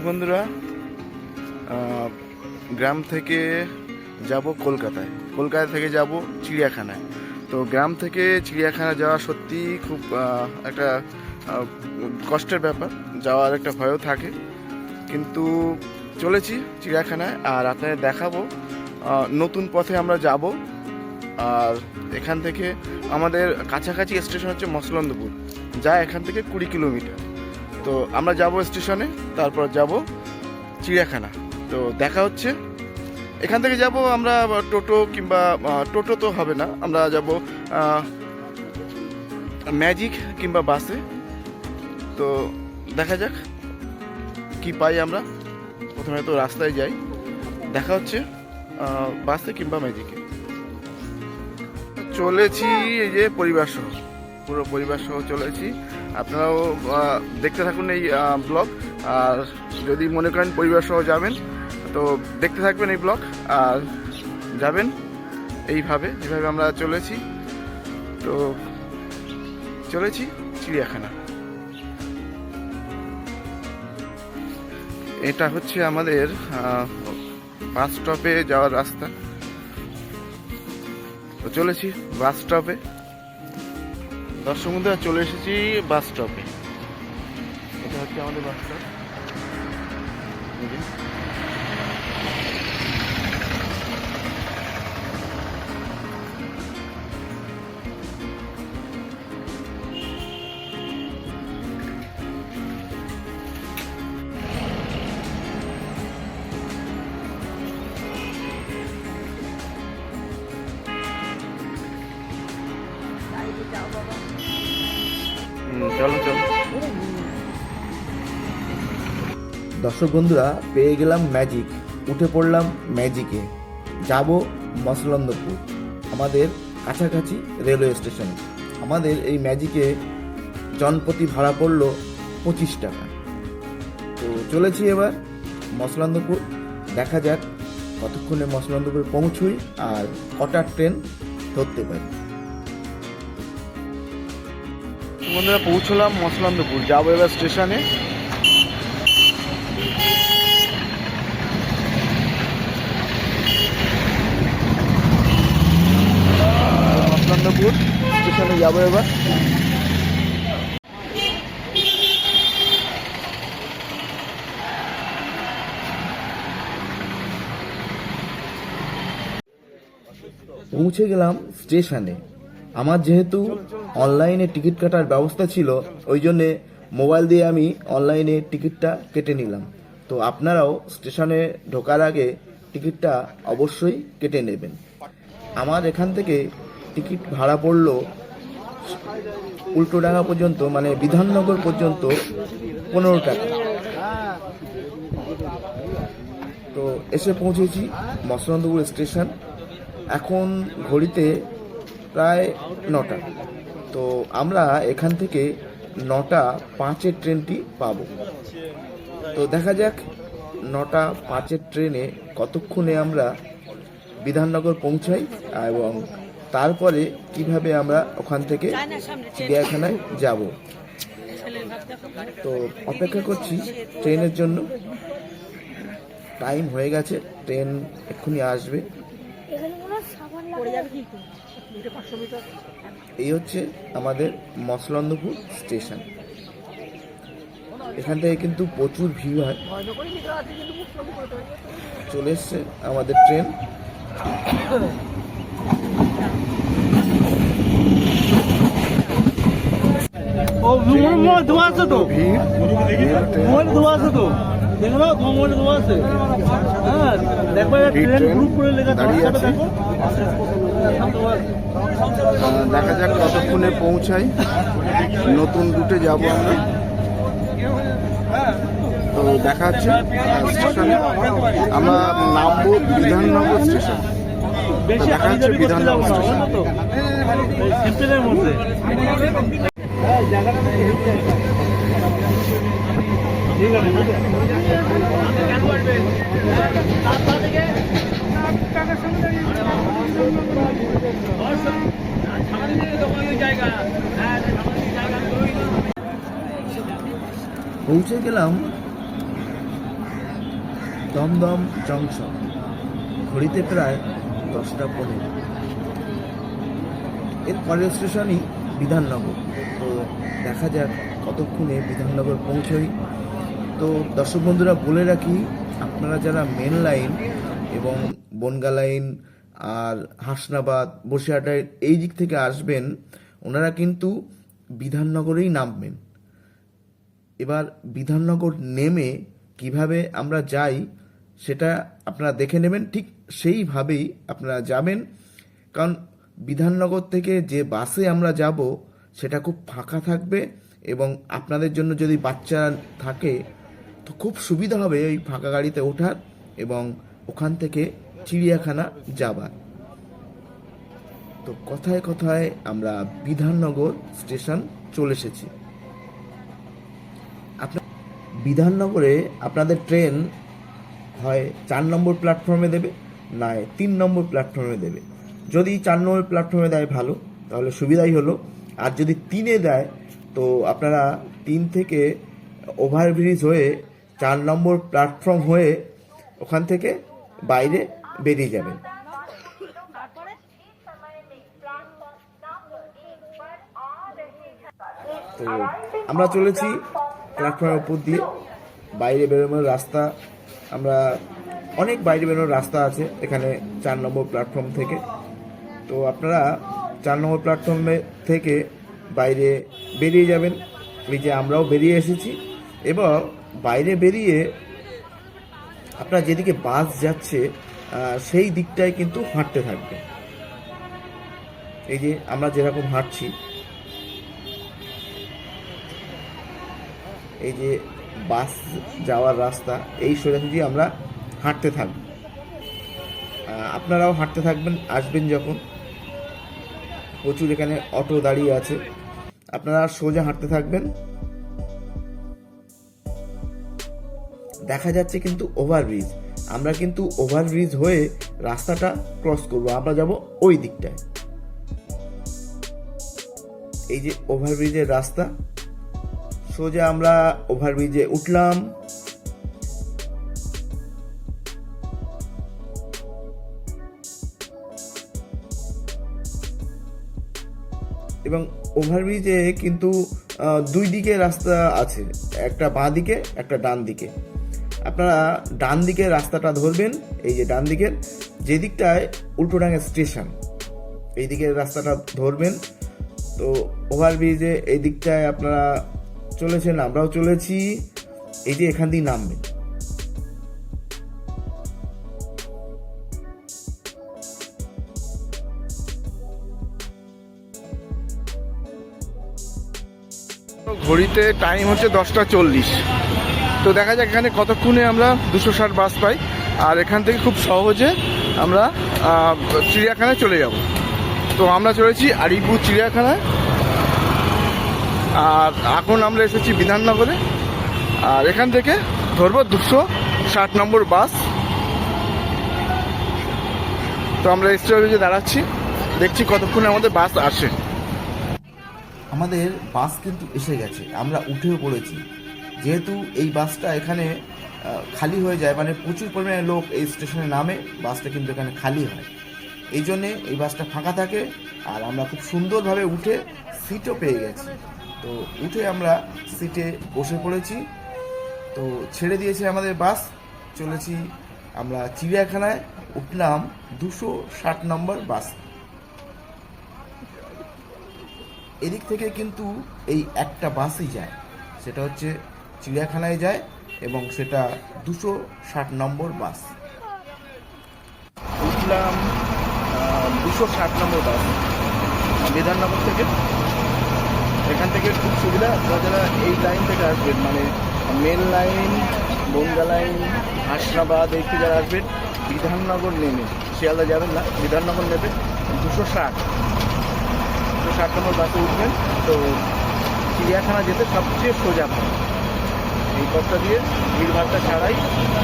দর্শক বন্ধুরা। গ্রাম থেকে যাব কলকাতায়। কলকাতা থেকে যাব চিড়িয়াখানায়। তো গ্রাম থেকে চিড়িয়াখানা যাওয়া সত্যি খুব একটা কষ্টের ব্যাপার। যাওয়ার একটা ভয়ও থাকে। কিন্তু চলেছি চিড়িয়াখানায় আর আপনাদের দেখাবো নতুন পথে আমরা যাব। আর এখান থেকে আমাদের কাছাকাছি স্টেশন হচ্ছে মসলন্দপুর। যা এখান থেকে কুড়ি কিলোমিটার। তো আমরা যাব স্টেশনে, তারপর যাব চিড়িয়াখানা। তো দেখা হচ্ছে। এখান থেকে যাব আমরা টোটো কিংবা টোটো তো হবে না। আমরা যাব ম্যাজিক কিংবা বাসে। তো দেখা যাক কি পাই আমরা। প্রথমে তো রাস্তায় যাই। দেখা হচ্ছে বাসে কিংবা ম্যাজিকে। চলেছি এই যে পরিবার সহ পুরো পরিবার সহ চলেছি। আপনারাও দেখতে থাকুন এই ব্লগ। আর যদি মনে করেন পরিবার সহ যাবেন, তো দেখতে থাকবেন এই ব্লগ। আর যাবেন এইভাবে, যেভাবে আমরা চলেছি। তো চলেছি চিড়িয়াখানা। এটা হচ্ছে আমাদের বাস স্টপে যাওয়ার রাস্তা। চলেছি বাস স্টপে। দর্শক বন্ধুরা চলে এসেছি বাস স্টপে। এটা হচ্ছে আমাদের বাস স্টপ। দর্শক বন্ধুরা, পেয়ে গেলাম ম্যাজিক উঠে পড়লাম ম্যাজিকে যাব মসলন্দপুর, আমাদের কাছাকাছি রেলওয়ে স্টেশন আমাদের এই ম্যাজিকে জনপ্রতি ভাড়া পড়ল পঁচিশ টাকা। তো চলেছি এবার মসলন্দপুর, দেখা যাক কতক্ষণে মসলন্দপুর পৌঁছই আর কটার ট্রেন ধরতে পারি। বন্ধুরা, পৌঁছলাম মসলান্দপুর, যাব এবার স্টেশনে মসলান্দপুর স্টেশনে যাব এবার। পৌঁছে গেলাম স্টেশনে। আমার যেহেতু অনলাইনে টিকিট কাটার ব্যবস্থা ছিল, ওই জন্যে মোবাইল দিয়ে আমি অনলাইনে টিকিটটা কেটে নিলাম। তো আপনারাও স্টেশনে ঢোকার আগে টিকিটটা অবশ্যই কেটে নেবেন। আমার এখান থেকে টিকিট ভাড়া পড়ল উল্টোডাঙ্গা পর্যন্ত মানে বিধাননগর পর্যন্ত পনেরো টাকা। তো এসে পৌঁছেছি মসলন্দপুর স্টেশন। এখন ঘড়িতে প্রায় নটা। তো আমরা এখান থেকে নটা পাঁচের ট্রেনটি পাবো। তো দেখা যাক নটা পাঁচের ট্রেনে কতক্ষণে আমরা বিধাননগর পৌঁছাই এবং তারপরে কীভাবে আমরা ওখান থেকে চিড়িয়াখানায় যাব? তো অপেক্ষা করছি ট্রেনের জন্য। টাইম হয়ে গেছে, ট্রেন এক্ষুনি আসবে। এই হচ্ছে আমাদের মসলন্দপুর স্টেশন। এখান থেকে কিন্তু প্রচুর ভিড় হয়। চলে এসছে আমাদের ট্রেন। গ্রুপ করে দাঁড়িয়ে। দেখা যাক কতক্ষণে পৌঁছাই নতুন রুটে যাব আমরা তো দেখা হচ্ছে স্টেশনে আমরা নামবো বিধাননগর স্টেশন দেখা যাচ্ছে করতে বিধাননগর বুঝলো পৌঁছে গেলাম দমদম জংশন ঘড়িতে প্রায় দশটা পনেরো। এর পরের স্টেশনই বিধাননগর। তো দেখা যাক কতক্ষণে বিধাননগর পৌঁছই। তো দর্শক বন্ধুরা, বলে রাখি, আপনারা যারা মেন লাইন এবং বনগা লাইন আর হাসনাবাদ, বসিরহাটের এই দিক থেকে আসবেন, ওনারা কিন্তু বিধাননগরেই নামবেন। এবার বিধাননগর নেমে কীভাবে আমরা যাই, সেটা আপনারা দেখে নেবেন। ঠিক সেইভাবেই আপনারা যাবেন। কারণ বিধাননগর থেকে যে বাসে আমরা যাব, সেটা খুব ফাঁকা থাকবে এবং আপনাদের জন্য যদি বাচ্চা থাকে, তো খুব সুবিধা হবে ওই ফাঁকা গাড়িতে ওঠার এবং ওখান থেকে চিড়িয়াখানা যাবার। তো কথায় কথায় আমরা বিধাননগর স্টেশন চলে এসেছি। বিধাননগরে আপনাদের ট্রেন হয় চার নম্বর প্ল্যাটফর্মে দেবে নয় তিন নম্বর প্ল্যাটফর্মে দেবে। যদি চার নম্বর প্ল্যাটফর্মে দেয় ভালো, তাহলে সুবিধাই হলো। আর যদি তিনে দেয়, তো আপনারা তিন থেকে ওভারব্রিজ হয়ে চার নম্বর প্ল্যাটফর্ম হয়ে ওখান থেকে বাইরে বেরিয়ে যাবেন। তো আমরা চলেছি প্ল্যাটফর্মের উপর দিয়ে। বাইরে বেরোনোর রাস্তা, আমরা অনেক বাইরে বেরোনোর রাস্তা আছে এখানে চার নম্বর প্ল্যাটফর্ম থেকে। তো আপনারা চার নম্বর প্ল্যাটফর্মে থেকে বাইরে বেরিয়ে যাবেন। এই যে আমরাও বেরিয়ে এসেছি এবং বাইরে বেরিয়ে আপনার যেদিকে বাস যাচ্ছে সেই দিকটায় কিন্তু হাঁটতে থাকবে। এই যে আমরা যেরকম হাঁটছি। এই যে বাস যাওয়ার রাস্তা, এই সোজাসুজি আমরা হাঁটতে থাকব। আপনারাও হাঁটতে থাকবেন, আসবেন যখন। প্রচুর এখানে অটো দাঁড়িয়ে আছে। আপনারা সোজা হাঁটতে থাকবেন। দেখা যাচ্ছে কিন্তু ওভারব্রিজ। আমরা কিন্তু ওভারব্রিজ হয়ে রাস্তাটা ক্রস করব। আমরা যাব ওই দিকটায়। এই যে ওভারব্রিজের রাস্তা। সোজা আমরা ওভারব্রিজে উঠলাম। এবং ওভারব্রিজে কিন্তু দুই দিকে রাস্তা আছে। একটা বাঁ দিকে, একটা ডান দিকে। আপনারা ডান দিকে রাস্তাটা ধরবেন, এই যে ডান দিকের, যে দিকটায় উল্টোডাঙ্গা স্টেশন, এই দিকের রাস্তাটা ধরবেন। তো ওভারব্রিজে এই দিকটায় আপনারা চলেছেন, আমরাও চলেছি, এই যে এখান দিয়ে নামবেন। ঘড়িতে টাইম হচ্ছে দশটা চল্লিশ। তো দেখা যাক এখানে কতক্ষণে আমরা দুশো ষাট বাস পাই। আর এখান থেকে খুব সহজে আমরা চিড়িয়াখানায় চলে যাব। তো আমরা চলেছি আলিপুর চিড়িয়াখানায়। আর এখন আমরা এসেছি বিধাননগরে। আর এখান থেকে ধরবো দুশো ষাট নম্বর বাস তো আমরা স্টেশনে দাঁড়াচ্ছি। দেখছি কতক্ষণে আমাদের বাস আসে। আমাদের বাস কিন্তু এসে গেছে, আমরা উঠেও পড়েছি। যেহেতু এই বাসটা এখানে খালি হয়ে যায় মানে প্রচুর পরিমাণে লোক এই স্টেশনে নামে, বাসটা কিন্তু এখানে খালি হয়। এই জন্যে এই বাসটা ফাঁকা থাকে আর আমরা খুব সুন্দরভাবে উঠে সিটও পেয়ে গেছি। তো উঠে আমরা সিটে বসে পড়েছি। তো ছেড়ে দিয়েছে আমাদের বাস, চলেছি আমরা চিড়িয়াখানায়, উঠলাম দুশো ষাট নম্বর বাস এদিক থেকে কিন্তু এই একটা বাসই যায়। সেটা হচ্ছে চিড়িয়াখানায় যায় এবং সেটা দুশো ষাট নম্বর বাস। উঠলাম দুশো ষাট নম্বর বাস। বিধাননগর থেকে। এখান থেকে খুব সুবিধা যারা যারা এই লাইন থেকে আসবেন মানে main line Bangaon line Hasnabad, এই থেকে যারা আসবেন, বিধাননগর নেমে। শিয়ালদা যাবেন না, বিধাননগর নেবে দুশো ষাট। ষাট নম্বর বাসে উঠবেন। তো চিড়িয়াখানা যেতে সবচেয়ে সোজা পথ। এই পথটা দিয়ে ভিড় ভিড়ভাড়টা ছাড়াই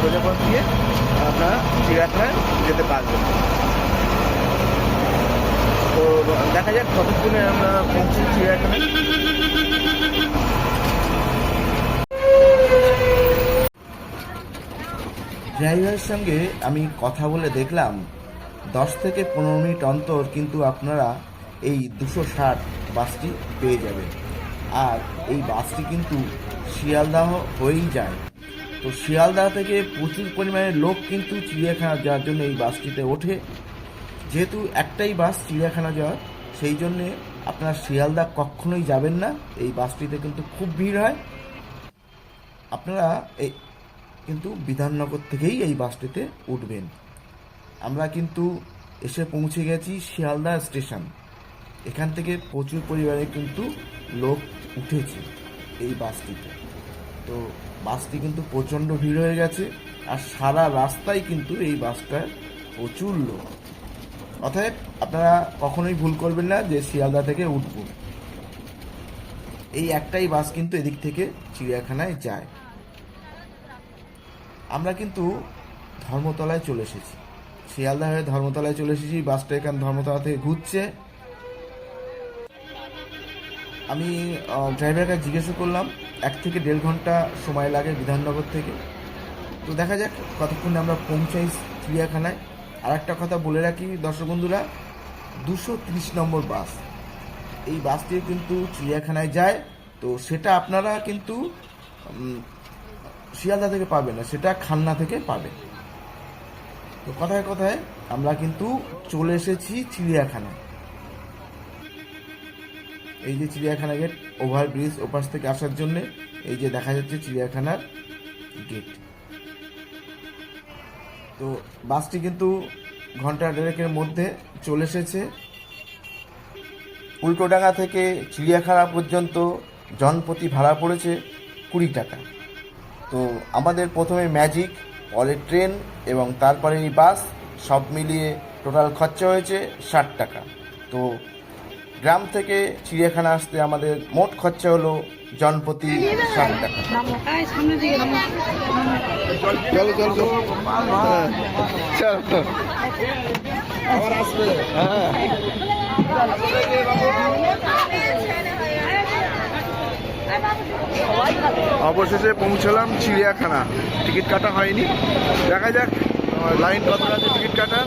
সোজা পথ দিয়ে আপনারা চিড়িয়াখানায় যেতে পারবেন। তো দেখা যাক কতক্ষণে আমরা পৌঁছি চিড়িয়াখানায়। ড্রাইভারের সঙ্গে আমি কথা বলে দেখলাম, দশ থেকে পনেরো মিনিট অন্তর কিন্তু আপনারা এই দুশো ষাট বাসটি পেয়ে যাবেন আর এই বাসটি কিন্তু শিয়ালদাহ হয়েই যায়। তো শিয়ালদাহ থেকে প্রচুর পরিমাণে লোক কিন্তু চিড়িয়াখানা যাওয়ার জন্য এই বাসটিতে ওঠে। যেহেতু একটাই বাস চিড়িয়াখানা যাওয়ার, সেই জন্যে আপনারা শিয়ালদা কখনোই যাবেন না। এই বাসটিতে কিন্তু খুব ভিড় হয়। আপনারা এই কিন্তু বিধাননগর থেকেই এই বাসটিতে উঠবেন। আমরা কিন্তু এসে পৌঁছে গেছি শিয়ালদা স্টেশন। এখান থেকে প্রচুর পরিমাণে কিন্তু লোক উঠেছে এই বাসটিতে। তো বাসটি কিন্তু প্রচণ্ড ভিড় হয়ে গেছে আর সারা রাস্তায় কিন্তু এই বাসটার প্রচুর লোক। অতএব আপনারা কখনোই ভুল করবেন না যে শিয়ালদা থেকে উঠব। এই একটাই বাস কিন্তু এদিক থেকে চিড়িয়াখানায় যায়। আমরা কিন্তু ধর্মতলায় চলে এসেছি। শিয়ালদা হয়ে ধর্মতলায় চলে এসেছি, বাসটা এখান ধর্মতলা থেকে ঘুরছে। আমি ড্রাইভারকে জিজ্ঞাসা করলাম, এক থেকে দেড় ঘণ্টা সময় লাগে বিধাননগর থেকে। তো দেখা যাক, কতক্ষণে আমরা পৌঁছাই চিড়িয়াখানায়। আর একটা কথা বলে রাখি, দর্শক বন্ধুরা, দুশো তিরিশ নম্বর বাস। এই বাসটি কিন্তু চিড়িয়াখানায় যায়, তো সেটা আপনারা কিন্তু শিয়ালদা থেকে পাবেন না, সেটা খান্না থেকে পাবেন। তো কথায় কথায় আমরা কিন্তু চলে এসেছি চিড়িয়াখানায়। এই যে চিড়িয়াখানা গেট ওভার ব্রিজ ওপাশ থেকে আসার জন্য এই যে দেখা যাচ্ছে চিড়িয়াখানার গেট তো বাসটি কিন্তু ঘণ্টা দেড়েকের মধ্যে চলে এসেছে। উল্টোডাঙ্গা থেকে চিড়িয়াখানা পর্যন্ত জনপ্রতি ভাড়া পড়েছে কুড়ি টাকা। তো আমাদের প্রথমে ম্যাজিক পরে ট্রেন এবং তারপরে এই বাস সব মিলিয়ে টোটাল খরচা হয়েছে ষাট টাকা। তো গ্রাম থেকে চিড়িয়াখানা আসতে আমাদের মোট খরচা হলো চলো হ্যাঁ, অবশেষে পৌঁছলাম চিড়িয়াখানা। টিকিট কাটা হয়নি। দেখা যাক লাইন কত আছে টিকিট কাটা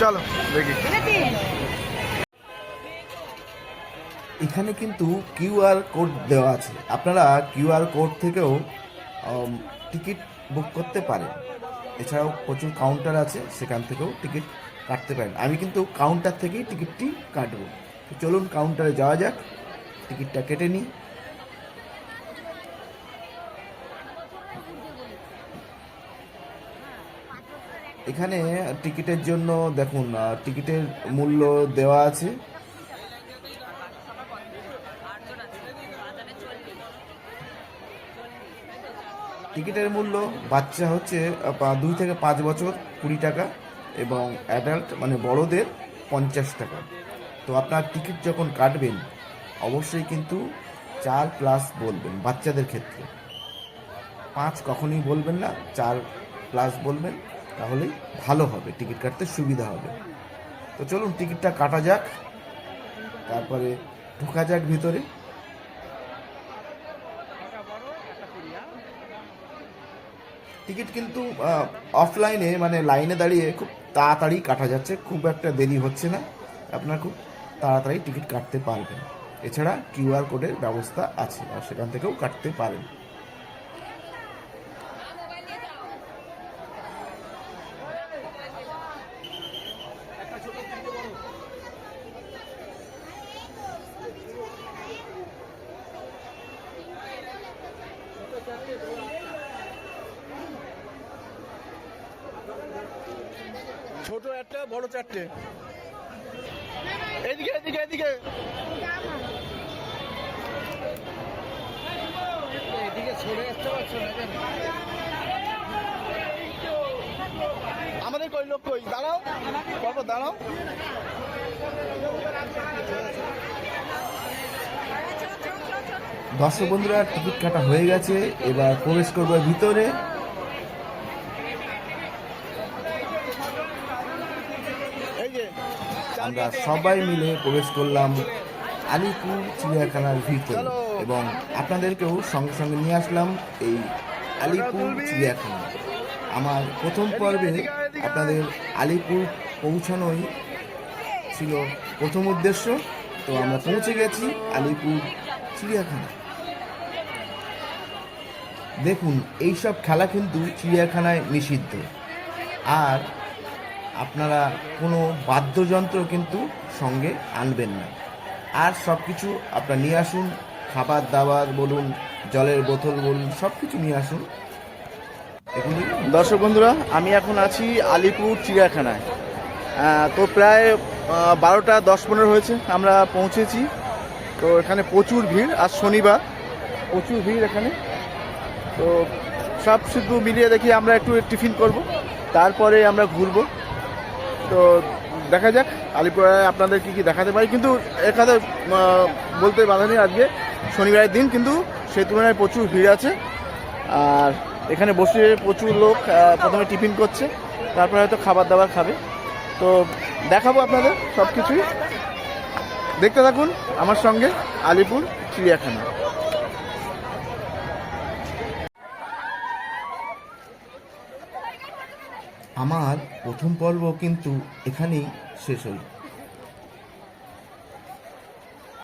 চলো দেখি। এখানে কিন্তু কিউআর কোড দেওয়া আছে। আপনারা কিউআর কোড থেকেও টিকিট বুক করতে পারেন। এছাড়াও প্রচুর কাউন্টার আছে সেখান থেকেও টিকিট কাটতে পারেন। আমি কিন্তু কাউন্টার থেকেই টিকিটটি কাটবো। চলুন কাউন্টারে যাওয়া যাক। টিকিটটা কেটে নিই। এখানে টিকিটের জন্য দেখুন টিকিটের মূল্য দেওয়া আছে। টিকিটের মূল্য বাচ্চা হচ্ছে দুই থেকে পাঁচ বছর, কুড়ি টাকা এবং অ্যাডাল্ট মানে বড়দের পঞ্চাশ টাকা। তো আপনার টিকিট যখন কাটবেন, অবশ্যই কিন্তু চার প্লাস বলবেন বাচ্চাদের ক্ষেত্রে। পাঁচ কখনই বলবেন না, চার প্লাস বলবেন। তাহলেই ভালো হবে, টিকিট কাটতে সুবিধা হবে। তো চলুন, টিকিটটা কাটা যাক, তারপরে ঢোকা যাক ভিতরে। টিকিট কিন্তু অফলাইনে মানে লাইনে দাঁড়িয়ে খুব তাড়াতাড়ি কাটা যাচ্ছে, খুব একটা দেরি হচ্ছে না। আপনার খুব তাড়াতাড়ি টিকিট কাটতে পারবেন। এছাড়া কিউআর কোডের ব্যবস্থা আছে সেখান থেকেও কাটতে পারেন। একটা বড় চারটে। এদিকে এদিকে এদিকে। আমাদের কই লোক কই? দাঁড়াও। পরপর দাঁড়াও। দর্শক বন্ধুরা, টিকিট কাটা হয়ে গেছে। এবার প্রবেশ করব ভিতরে এই যে আমরা সবাই মিলে প্রবেশ করলাম আলিপুর চিড়িয়াখানার ভিতরে এবং আপনাদেরকেও সঙ্গে সঙ্গে নিয়ে আসলাম এই আলিপুর চিড়িয়াখানা। আমার প্রথম পর্বে আপনাদের আলিপুর পৌঁছানোই ছিল প্রথম উদ্দেশ্য তো আমরা পৌঁছে গেছি আলিপুর চিড়িয়াখানা দেখুন এইসব খেলা কিন্তু চিড়িয়াখানায় নিষিদ্ধ। আর আপনারা কোনো বাদ্যযন্ত্র কিন্তু সঙ্গে আনবেন না। আর সব কিছু আপনারা নিয়ে আসুন, খাবার দাবার বলুন, জলের বোতল বলুন সব কিছু নিয়ে আসুন। দর্শক বন্ধুরা, আমি এখন আছি আলিপুর চিড়িয়াখানায়। তো প্রায় বারোটা দশ পনেরো হয়েছে, আমরা পৌঁছেছি। তো এখানে প্রচুর ভিড় আর শনিবার। প্রচুর ভিড় এখানে। তো সব শুধু মিলিয়ে দেখি আমরা একটু টিফিন করব, তারপরে আমরা ঘুরবো। তো দেখা যাক। আলিপুরায় আপনাদের কি কি দেখাতে পারি? কিন্তু এখানে বলতে বাধা নেই আজকে। শনিবারের দিন কিন্তু সেই তুলনায় প্রচুর ভিড় আছে। আর এখানে বসে প্রচুর লোক প্রথমে টিফিন করছে, তারপরে হয়তো খাবার দাবার খাবে। তো দেখাবো আপনাদের সব কিছুই দেখতে থাকুন আমার সঙ্গে আলিপুর চিড়িয়াখানা। আমার প্রথম পর্ব কিন্তু এখানেই শেষ হলো।